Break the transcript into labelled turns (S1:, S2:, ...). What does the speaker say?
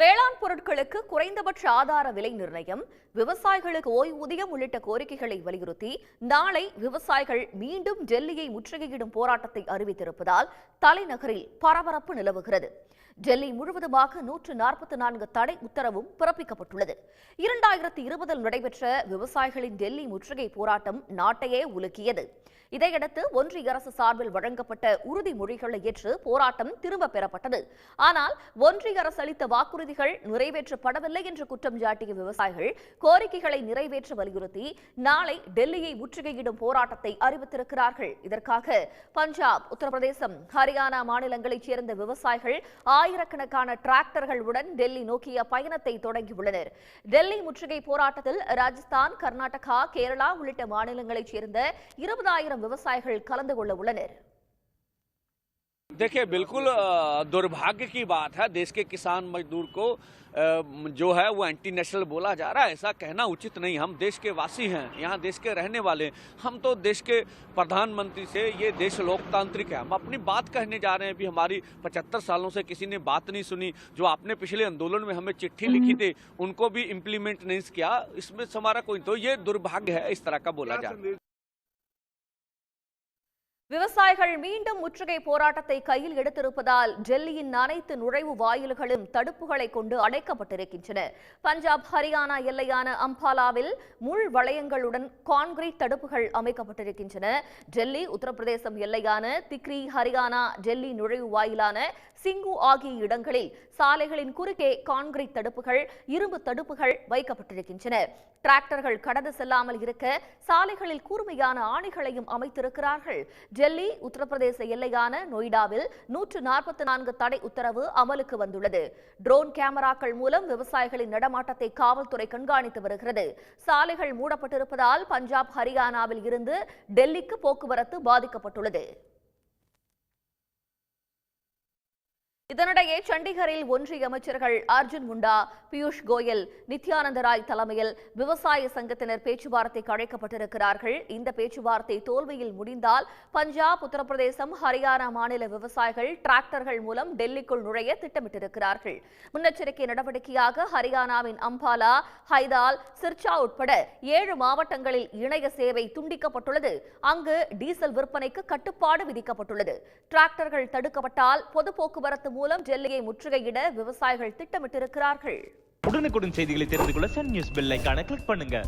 S1: வேளாண் பொருட்களுக்கு குறைந்தபட்ச ஆதார விலை நிர்ணயம் விவசாயிகளுக்கு ஓய்வூதியம் உள்ளிட்ட கோரிக்கைகளை வலியுறுத்தி நாளை விவசாயிகள் மீண்டும் டெல்லியை முற்றுகையிடும் போராட்டத்தை அறிவித்திருப்பதால் தலைநகரில் பரபரப்பு நிலவுகிறது. டெல்லி முழுவதுமாக நூற்று நாற்பத்தி நான்கு தடை உத்தரவும் பிறப்பிக்கப்பட்டுள்ளது. இரண்டாயிரத்தி இருபதில் நடைபெற்ற விவசாயிகளின் டெல்லி முற்றுகை போராட்டம் நாட்டையே உலுக்கியது. இதையடுத்து ஒன்றிய அரசு சார்பில் வழங்கப்பட்ட உறுதிமொழிகளை ஏற்று போராட்டம் திரும்ப பெறப்பட்டது. ஆனால் ஒன்றிய அரசு அளித்த வாக்குறுதி வாக்குறுதிகள் நிறைவேற்றப்படவில்லை என்று குற்றம் சாட்டிய விவசாயிகள் கோரிக்கைகளை நிறைவேற்ற வலியுறுத்தி நாளை டெல்லியை முற்றுகையிடும் போராட்டத்தை அறிவித்திருக்கிறார்கள். இதற்காக பஞ்சாப் உத்தரப்பிரதேசம் ஹரியானா மாநிலங்களைச் சேர்ந்த விவசாயிகள் ஆயிரக்கணக்கான டிராக்டர்களுடன் டெல்லி நோக்கிய பயணத்தை தொடங்கியுள்ளனர். டெல்லி முற்றுகை போராட்டத்தில் ராஜஸ்தான் கர்நாடகா கேரளா உள்ளிட்ட மாநிலங்களைச் சேர்ந்த இருபதாயிரம் விவசாயிகள் கலந்து கொள்ள உள்ளனர்.
S2: देखिए बिल्कुल दुर्भाग्य की बात है देश के किसान मजदूर को जो है वो एंटी नेशनल बोला जा रहा है। ऐसा कहना उचित नहीं। हम देश के वासी हैं यहाँ देश के रहने वाले। हम तो देश के प्रधानमंत्री से ये देश लोकतांत्रिक है। हम अपनी बात कहने जा रहे हैं। भी हमारी पचहत्तर सालों से किसी ने बात नहीं सुनी जो आपने पिछले आंदोलन में हमें चिट्ठी लिखी थी उनको भी इम्प्लीमेंट नहीं किया। इसमें हमारा कोई तो ये दुर्भाग्य है इस तरह का बोला जा रहा है।
S1: விவசாயிகள் மீண்டும் முற்றுகை போராட்டத்தை கையில் எடுத்திருப்பதால் டெல்லியின் அனைத்து நுழைவு வாயில்களும் தடுப்புகளை கொண்டு அடைக்கப்பட்டிருக்கின்றன. பஞ்சாப் ஹரியானா எல்லையான அம்பாலாவில் முள் வளையங்களுடன் கான்கிரீட் தடுப்புகள் அமைக்கப்பட்டிருக்கின்றன. டெல்லி உத்தரப்பிரதேசம் எல்லையான திக்ரி ஹரியானா டெல்லி நுழைவு வாயிலான சிங்கு ஆகிய இடங்களில் சாலைகளின் குறுக்கே கான்கிரீட் தடுப்புகள் இரும்பு தடுப்புகள் வைக்கப்பட்டிருக்கின்றன. டிராக்டர்கள் கடந்து செல்லாமல் இருக்க சாலைகளில் கூர்மையான ஆணைகளையும் அமைத்திருக்கிறார்கள். டெல்லி உத்தரப்பிரதேச எல்லையான நொய்டாவில் நூற்று நாற்பத்தி நான்கு தடை உத்தரவு அமலுக்கு வந்துள்ளது. ட்ரோன் கேமராக்கள் மூலம் விவசாயிகளின் நடமாட்டத்தை காவல்துறை கண்காணித்து வருகிறது. சாலைகள் மூடப்பட்டிருப்பதால் பஞ்சாப் ஹரியானாவில் இருந்து டெல்லிக்கு போக்குவரத்து பாதிக்கப்பட்டுள்ளது. இதனிடையே சண்டிகரில் ஒன்றிய அமைச்சர்கள் அர்ஜுன் முண்டா பியூஷ் கோயல் நித்யானந்த ராய் தலைமையில் விவசாய சங்கத்தினர் பேச்சுவார்த்தைக்கு அழைக்கப்பட்டிருக்கிறார்கள். இந்த பேச்சுவார்த்தை தோல்வியில் முடிந்தால் பஞ்சாப் உத்தரப்பிரதேசம் ஹரியானா மாநில விவசாயிகள் டிராக்டர்கள் மூலம் டெல்லிக்குள் நுழைய திட்டமிட்டிருக்கிறார்கள். முன்னெச்சரிக்கை நடவடிக்கையாக ஹரியானாவின் அம்பாலா ஹைதால் சிர்ச்சா உட்பட ஏழு மாவட்டங்களில் இணைய சேவை துண்டிக்கப்பட்டுள்ளது. அங்கு டீசல் விற்பனைக்கு கட்டுப்பாடு விதிக்கப்பட்டுள்ளது. டிராக்டர்கள் தடுக்கப்பட்டால் பொது போக்குவரத்து மூலம் டெல்லியை முற்றுகையிட விவசாயிகள் திட்டமிட்டிருக்கிறார்கள்.
S3: உடனுக்குடன் செய்திகளை தெரிந்து கொள்ள சன் நியூஸ் பெல் ஐக்கான கிளிக் பண்ணுங்க.